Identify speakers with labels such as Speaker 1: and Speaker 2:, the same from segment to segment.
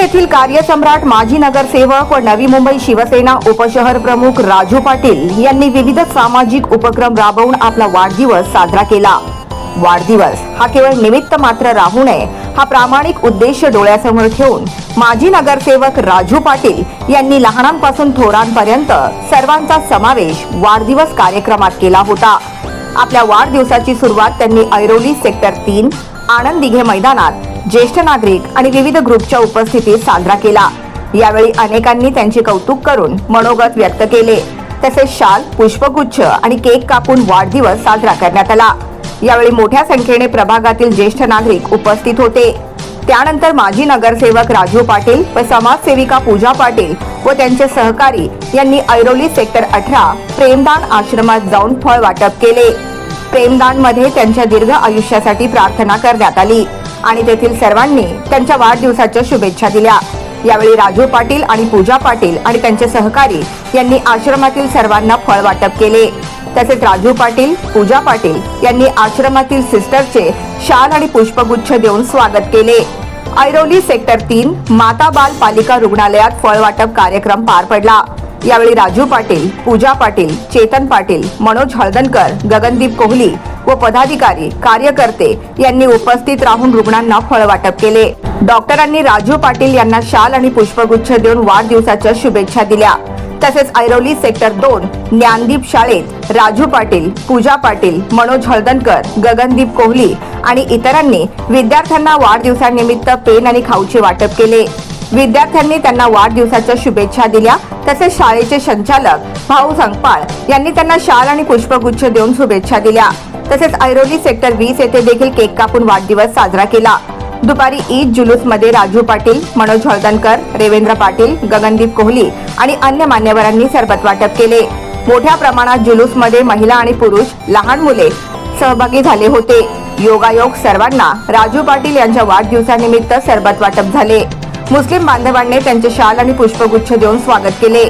Speaker 1: येथील कार्यसम्राट माजी नगरसेवक व नवी मुंबई शिवसेना उपशहर प्रमुख राजू पाटील यांनी विविध सामाजिक उपक्रम राबवून आपला वाढदिवस साजरा केला. वाढदिवस हा केवळ निमित्त मात्र राहू नये हा प्रामाणिक उद्देश डोळ्यासमोर ठेवून माजी नगरसेवक राजू पाटील यांनी लहानांपासून थोरांपर्यंत सर्वांचा समावेश वाढदिवस कार्यक्रमात केला होता. आपल्या वाढदिवसाची सुरुवात त्यांनी ऐरोली सेक्टर तीन आनंद दिघे मैदानात ज्येष्ठ नागरिक आणि विविध ग्रुपच्या उपस्थितीत साजरा केला. यावेळी अनेकांनी त्यांचे कौतुक करून मनोगत व्यक्त केले. तसेच शाल पुष्पगुच्छ आणि केक कापून वाढदिवस साजरा करण्यात आला. यावेळी मोठ्या संख्येने प्रभागातील ज्येष्ठ नागरिक उपस्थित होते. त्यानंतर माजी नगरसेवक राजू पाटील व समाजसेविका पूजा पाटील व त्यांचे सहकारी यांनी ऐरोली सेक्टर अठरा प्रेमदान आश्रमात जाऊन फळ वाटप केले. प्रेमदानमध्ये त्यांच्या दीर्घ आयुष्यासाठी प्रार्थना करण्यात आली. आणि तेथील सर्वांनी त्यांच्या वाढदिवसाच्या शुभेच्छा दिल्या. यावेळी राजू पाटील आणि पूजा पाटील आणि त्यांचे सहकारी यांनी आश्रमातील सर्वांना फळ वाटप केले. तसेच राजू पाटील पूजा पाटील यांनी आश्रमातील सिस्टरचे शाल आणि पुष्पगुच्छ देऊन स्वागत केले. ऐरोली सेक्टर तीन माता बाल पालिका रुग्णालयात फळ वाटप कार्यक्रम पार पडला. यावेळी राजू पाटील पूजा पाटील चेतन पाटील मनोज हळदणकर गगनदीप कोहली व पदाधिकारी कार्यकर्ते यांनी उपस्थित राहून रुग्णांना फळ वाटप केले. डॉक्टरांनी राजू पाटील यांना शाल आणि पुष्पगुच्छ देऊन वाढदिवसाच्या शुभेच्छा दिल्या. तसेच ऐरोली सेक्टर दोन ज्ञानदीप शाळेत राजू पाटील पूजा पाटील मनोज हळदणकर गगनदीप कोहली आणि इतरांनी विद्यार्थ्यांना वाढदिवसानिमित्त पेन आणि खाऊचे वाटप केले. विद्यार्थ्यांनी त्यांना वाढदिवसाच्या शुभेच्छा दिल्या. तसेच शाळेचे संचालक भाऊ संगपाळ यांनी त्यांना शाल आणि पुष्पगुच्छ देऊन शुभेच्छा दिल्या. तसेच ऐरोली सेक्टर वीस येथे देखील केक कापून वाढदिवस साजरा केला. दुपारी ईद जुलूसमध्ये राजू पाटील मनोज हळदणकर रेवेंद्र पाटील गगनदीप कोहली आणि अन्य मान्यवरांनी सरबत वाटप केले. मोठ्या प्रमाणात जुलूसमध्ये महिला आणि पुरुष लहान मुले सहभागी झाले होते. योगायोग सर्वांना राजू पाटील यांच्या वाढदिवसानिमित्त सरबत वाटप झाले. मुस्लिम बांधवांनी त्यांचे शाल आणि पुष्पगुच्छ देऊन स्वागत केले.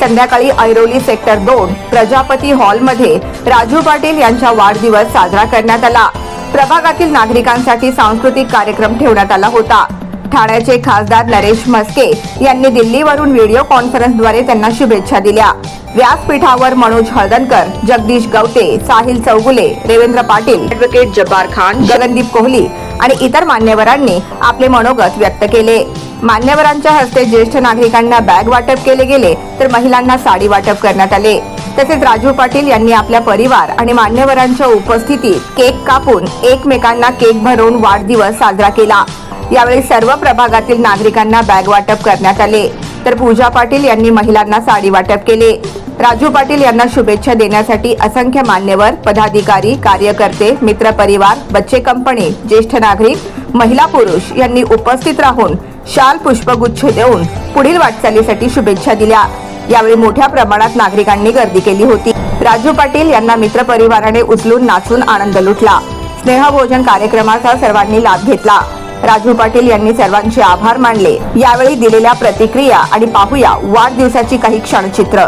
Speaker 1: संध्याकाळी ऐरोली सेक्टर दोन प्रजापती हॉलमध्ये राजू पाटील यांचा वाढदिवस साजरा करण्यात आला. प्रभागातील नागरिकांसाठी सांस्कृतिक कार्यक्रम ठेवण्यात आला होता. ठाण्याचे खासदार नरेश म्हस्के यांनी दिल्लीवरून व्हिडिओ कॉन्फरन्सद्वारे त्यांना शुभेच्छा दिल्या. व्यासपीठावर मनोज हळदणकर जगदीश गवते साहिल चौगुले रेवेंद्र पाटील ऍडव्होकेट जब्बार खान गगनदीप कोहली आणि इतर मान्यवरांनी आपले मनोगत व्यक्त केले. मान्यवरांच्या हस्ते ज्येष्ठ नागरिकांना बॅग वाटप केले गेले तर महिलांना साडी वाटप करण्यात आले. तसेच राजू पाटील यांनी आपल्या परिवार आणि मान्यवरांच्या उपस्थितीत केक कापून एकमेकांना केक भरवून वाढदिवस साजरा केला. यावेळी सर्व प्रभागातील नागरिकांना बॅग वाटप करण्यात आले. तर पूजा पाटील यांनी महिलांना साडी वाटप केले. राजू पाटील यांना शुभेच्छा देण्यासाठी असंख्य मान्यवर पदाधिकारी कार्यकर्ते मित्रपरिवार बच्चे कंपनी ज्येष्ठ नागरिक महिला पुरुष यांनी उपस्थित राहून शाल पुष्पगुच्छ देऊन पुढील वाटचालीसाठी शुभेच्छा दिल्या. यावेळी मोठ्या प्रमाणात नागरिकांनी गर्दी केली होती. राजू पाटील यांना मित्रपरिवाराने उचलून नाचून आनंद लुटला. स्नेहभोजन कार्यक्रमाचा सर्वांनी लाभ घेतला. राजू पाटील यांनी सर्वांचे आभार मानले. यावेळी दिलेल्या प्रतिक्रिया आणि पाहूया वाढदिवसाची काही क्षणचित्र.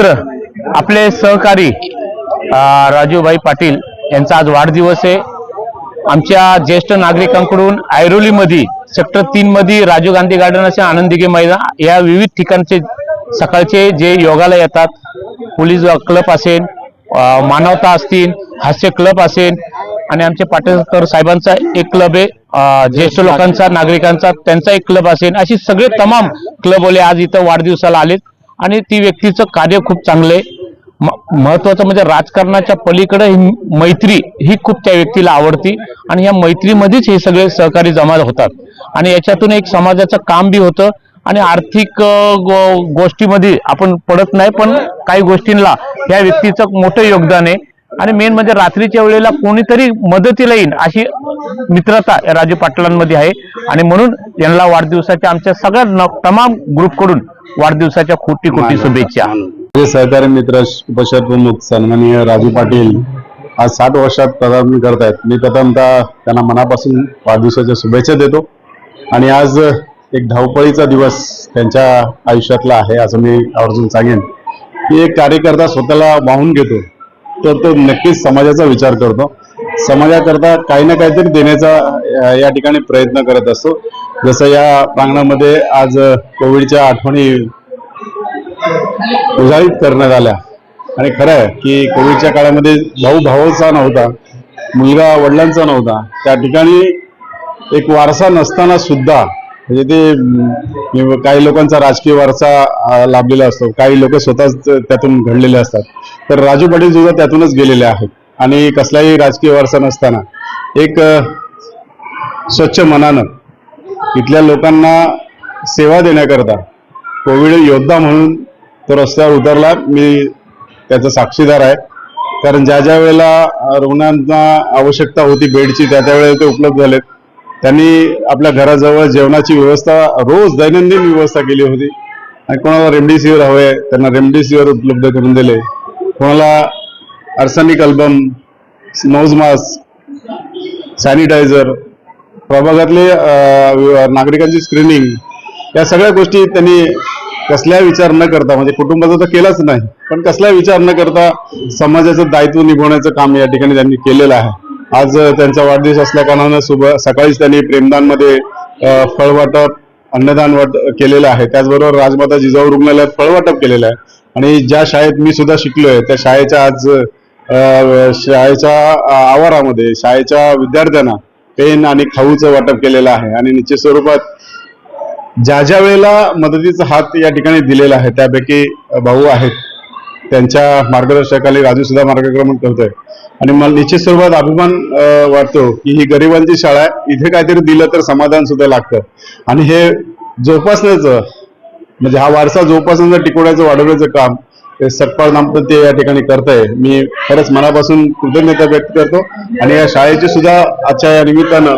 Speaker 2: आपले सहकारी राजूभाई पाटील यांचा आज वाढदिवस आहे. आमच्या ज्येष्ठ नागरिकांकडून ऐरोलीमध्ये सेक्टर तीन मध्ये राजीव गांधी गार्डन असे आनंदिगे मैदान या विविध ठिकाणचे सकाळचे जे योगाला येतात पोलीस क्लब असेल मानवता असतील हास्य क्लब असेल आणि आमचे पाटेकर साहेबांचा एक क्लब आहे. ज्येष्ठ लोकांचा नागरिकांचा त्यांचा एक क्लब असेल. अशी सगळे तमाम क्लबवाले आज इथं वाढदिवसाला आलेत. आणि ती व्यक्तीचं कार्य खूप चांगलं आहे म- महत्वाचं म्हणजे राजकारणाच्या पलीकडे ही मैत्री ही खूप त्या व्यक्तीला आवडती आणि या मैत्रीमध्येच हे सगळे सहकारी जमा होतात. आणि याच्यातून एक समाजाचं काम बी होतं आणि आर्थिक गो- गोष्टीमध्ये आपण पडत नाही पण काही गोष्टींना या व्यक्तीचं मोठं योगदान आहे. आणि मेन म्हणजे रात्रीच्या वेळेला कोणीतरी मदतीला येईल अशी मित्रता या राजू पाटलांमध्ये आहे. आणि म्हणून यांना वाढदिवसाच्या आमच्या सगळ्या न- तमाम ग्रुपकडून वाढदिवसाच्या कोटी कोटी शुभेच्छा.
Speaker 3: माझे सहकारी मित्र उपशहर प्रमुख सन्माननीय राजू पाटील आज साठ वर्षात पदार्पण करत आहेत मी प्रथमतः त्यांना मनापासून वाढदिवसाच्या शुभेच्छा देतो. आणि आज एक धावपळीचा दिवस त्यांच्या आयुष्यातला आहे असं मी आवर्जून सांगेन. की एक कार्यकर्ता स्वतःला वाहून घेतो तर तो नक्कीच समाजाचा विचार करतो. समाजाकरता काही ना काहीतरी देण्याचा या ठिकाणी प्रयत्न करत असतो. जसं या प्रांगणामध्ये आज कोविडच्या आठवणी उजाळीत करण्यात आल्या. आणि खरं आहे की कोविडच्या काळामध्ये भाऊ भावाचा नव्हता मुलगा वडिलांचा नव्हता. त्या ठिकाणी एक वारसा नसताना सुद्धा म्हणजे ते काही लोकांचा राजकीय वारसा लाभलेला असतो. काही लोक स्वतःच त्यातून घडलेले असतात. तर राजू पाटील सुद्धा त्यातूनच गेलेले आहेत. आणि कसलाही राजकीय वारसा नसताना एक स्वच्छ मनानं इथल्या लोकांना सेवा देण्याकरता कोविड योद्धा म्हणून तो रस्त्यावर उतरला. मी त्याचा साक्षीदार आहे. कारण ज्या ज्या वेळेला रुग्णांना आवश्यकता होती बेडची त्या त्या वेळेला ते उपलब्ध झालेत. त्यांनी आपल्या घराजवळ जेवणाची व्यवस्था रोज दैनंदिन व्यवस्था केली होती. आणि कोणाला रेमडेसिवीर हवे त्यांना रेमडेसिवीर उपलब्ध करून दिले. कोणाला arsenic album nose mask sanitiser प्रभागातले नागरिकांची स्क्रीनिंग या सगळ्या गोष्टी त्यांनी कसला विचार न करता म्हणजे कुटुंबाचा तर केलाच नाही पण कसला विचार न करता समाजाचं दायित्व निभवण्याचं काम या ठिकाणी त्यांनी केलेलं आहे. आज त्यांचा वाढदिवस असल्या कारणानं सुब सकाळीच त्यांनी प्रेमदानमध्ये फळवाटप अन्नदान वाट केलेलं आहे. त्याचबरोबर राजमाता जिजाऊ रुग्णालयात फळवाटप केलेलं आहे. आणि ज्या शाळेत मी सुद्धा शिकलोय त्या शाळेच्या आज शाळेच्या आवारामध्ये शाळेच्या विद्यार्थ्यांना पेन आणि खाऊचं वाटप केलेलं आहे आणि निश्चित स्वरूपात ज्या ज्या वेळेला मदतीचा हात या ठिकाणी दिलेला आहे त्यापैकी भाऊ आहेत. त्यांच्या मार्गदर्शकाली राजू सुद्धा मार्गक्रमण करतोय. आणि मला निश्चित स्वरूपात अभिमान वाटतो की ही गरिबांची शाळा आहे इथे काहीतरी दिलं तर समाधान सुद्धा लागतं. आणि हे जोपासण्याचं म्हणजे हा वारसा जोपासण्याचं टिकवण्याचं वाढवण्याचं काम ते सटपाळ दाम्पत्य या ठिकाणी करतंय. मी खरंच मनापासून कृतज्ञता व्यक्त करतो. आणि या शाळेची सुद्धा आजच्या या निमित्तानं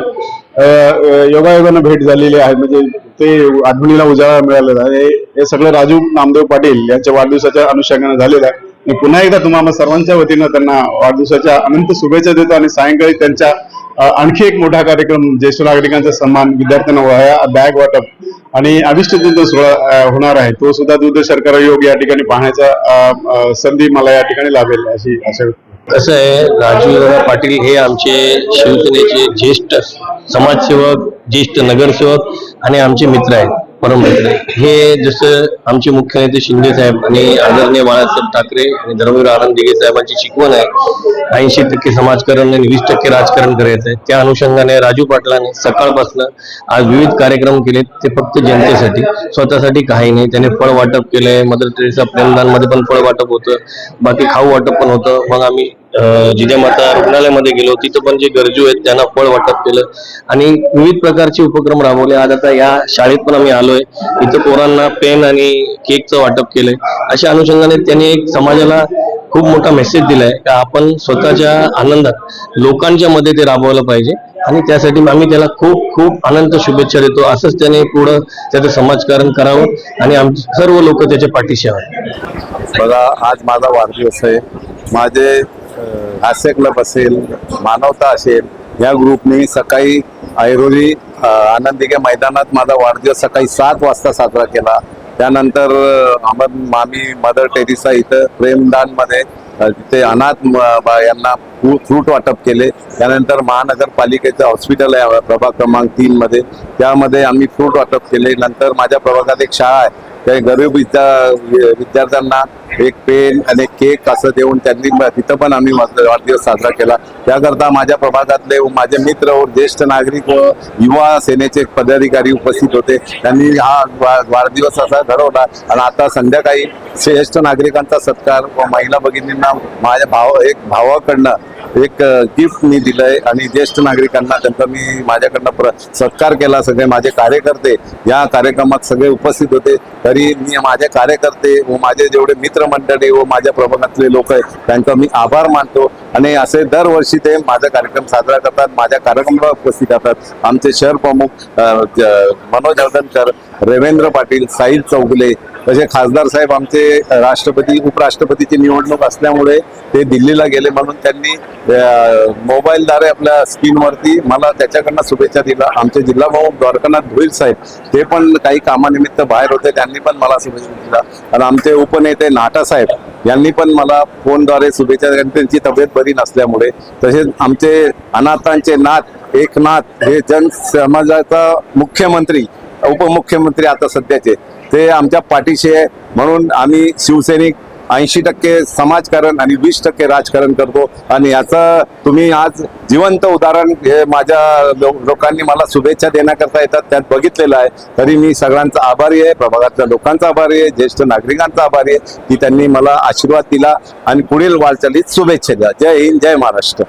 Speaker 3: योगायोगानं भेट झालेली आहे. म्हणजे ते आठवणीला उजाळा मिळालेला आहे. हे- सगळं राजू नामदेव पाटील यांच्या वाढदिवसाच्या अनुषंगानं झालेलं आहे. मी पुन्हा एकदा तुम्हाला सर्वांच्या वतीनं त्यांना वाढदिवसाच्या अनंत शुभेच्छा देतो आणि सायंकाळी त्यांच्या आणखी एक मोठा कार्यक्रम ज्येष्ठ नागरिकांचा सन्मान विद्यार्थ्यांना वह्या बॅग वाटप आणि अविष्टचिंतन सोहळा होणार आहे. तो सुद्धा दूरदर्शन योग या ठिकाणी पाहण्याचा संधी मला या ठिकाणी लाभेल अशी आशा व्यक्त
Speaker 4: कसं आहे राजूदादा पाटील हे आमचे शिवसेनेचे ज्येष्ठ समाजसेवक ज्येष्ठ नगरसेवक आणि आमचे मित्र आहेत. परममित्र हे जसं आमचे मुख्य नेते शिंदे साहेब आणि आदरणीय बाळासाहेब ठाकरे आणि धर्मवीर आनंद दिघे साहेबांची शिकवण आहे. ऐंशी टक्के समाजकारण आणि वीस टक्के राजकारण करायचं आहे त्या अनुषंगाने राजू पाटलाने सकाळपासून आज विविध कार्यक्रम केले ते फक्त जनतेसाठी. स्वतःसाठी काही नाही. त्याने फळ वाटप केलंय. मदर टेरेसा प्रेमदानमध्ये पण फळ वाटप होतं. बाकी खाऊ वाटप पण होतं. मग आम्ही जिजामाता रुग्णालयामध्ये गेलो तिथं पण जे गरजू आहेत त्यांना फळ वाटप केलं. आणि विविध प्रकारचे उपक्रम राबवले. आज आता या शाळेत पण आम्ही आलोय. इथं पोरांना पेन आणि केकचं वाटप केलंय. अशा अनुषंगाने त्यांनी एक समाजाला खूप मोठा मेसेज दिलाय का आपण स्वतःच्या आनंदात लोकांच्या मध्ये ते राबवलं पाहिजे. आणि त्यासाठी आम्ही त्याला खूप खूप अनंत शुभेच्छा देतो. असंच त्याने पुढं त्याचं समाजकारण करावं आणि आम सर्व लोक त्याच्या पाठीशी आहात
Speaker 5: बघा आज माझा वाढदिवस आहे. माझे हास्य क्लब असेल मानवता असेल या ग्रुपने सकाळी ऐरोली आनंदिके मैदानात माझा वाढदिवस सकाळी सात वाजता साजरा केला. त्यानंतर अहमद अमर मामी मदर टेरिसा इथं प्रेमदानमध्ये तिथे अनाथ बा- यांना फ्रूट वाटप केले. त्यानंतर महानगरपालिकेचं हॉस्पिटल आहे प्रभाग क्रमांक तीन मध्ये त्यामध्ये आम्ही फ्रूट वाटप केले. नंतर माझ्या प्रभागात एक शाळा आहे. त्या गरीब विद्या विद्यार्थ्यांना एक पेन आणि एक केक असं देऊन त्यांनी तिथं पण आम्ही वाढदिवस साजरा केला. त्याकरता माझ्या प्रभागातले व माझे मित्र व ज्येष्ठ नागरिक व युवा सेनेचे पदाधिकारी उपस्थित होते. त्यांनी हा वा- वाढदिवस असा घडवला आणि आता संध्याकाळी ज्येष्ठ नागरिकांचा सत्कार व महिला भगिनींना माझ्या भाव एक भावाकडनं एक गिफ्ट मी दिलंय. आणि ज्येष्ठ नागरिकांना त्यांचा मी माझ्याकडनं प्र सत्कार केला. सगळे माझे कार्यकर्ते या कार्यक्रमात सगळे उपस्थित होते. तरी मी माझे कार्यकर्ते व माझे जेवढे मित्र मित्रमंडळी व माझ्या प्रभागातले लोक आहेत त्यांचा मी आभार मानतो. आणि असे दरवर्षी ते माझा कार्यक्रम साजरा करतात माझ्या कार्यक्रमाला उपस्थित राहतात. आमचे शहर प्रमुख मनोज हळदणकर रवींद्र पाटील साहिल चौगुले तसे खासदार साहेब आमचे राष्ट्रपती उपराष्ट्रपतीची निवडणूक असल्यामुळे ते दिल्लीला गेले म्हणून त्यांनी मोबाईलद्वारे आपल्या स्क्रीनवरती मला त्याच्याकडनं शुभेच्छा दिला आमचे जिल्हा भाऊ द्वारकानाथ भोईर साहेब ते पण काही कामानिमित्त बाहेर होते त्यांनी पण मला शुभेच्छा दिला आणि आमचे उपनेते नाटा साहेब यांनी पण मला फोनद्वारे शुभेच्छा त्यांची तब्येत बरी नसल्यामुळे. तसेच आमचे अनाथांचे नाथ एकनाथ हे जन समाजाचा मुख्यमंत्री उपमुख्यमंत्री आता सध्याचे. ते आमच्या पाठीशी आहे. म्हणून आम्ही शिवसैनिक ऐंशी टक्के समाजकारण आणि वीस टक्के राजकारण करतो. आणि याचं तुम्ही आज जिवंत उदाहरण हे माझ्या लो- लोकांनी मला शुभेच्छा देण्याकरता येतात. त्यात बघितलेलं आहे. तरी मी सगळ्यांचा आभारी आहे. प्रभागातल्या लोकांचा आभारी आहे. ज्येष्ठ नागरिकांचा आभारी आहे. की त्यांनी मला आशीर्वाद दिला आणि पुढील वाटचालीत शुभेच्छा द्या. जय हिंद जय महाराष्ट्र.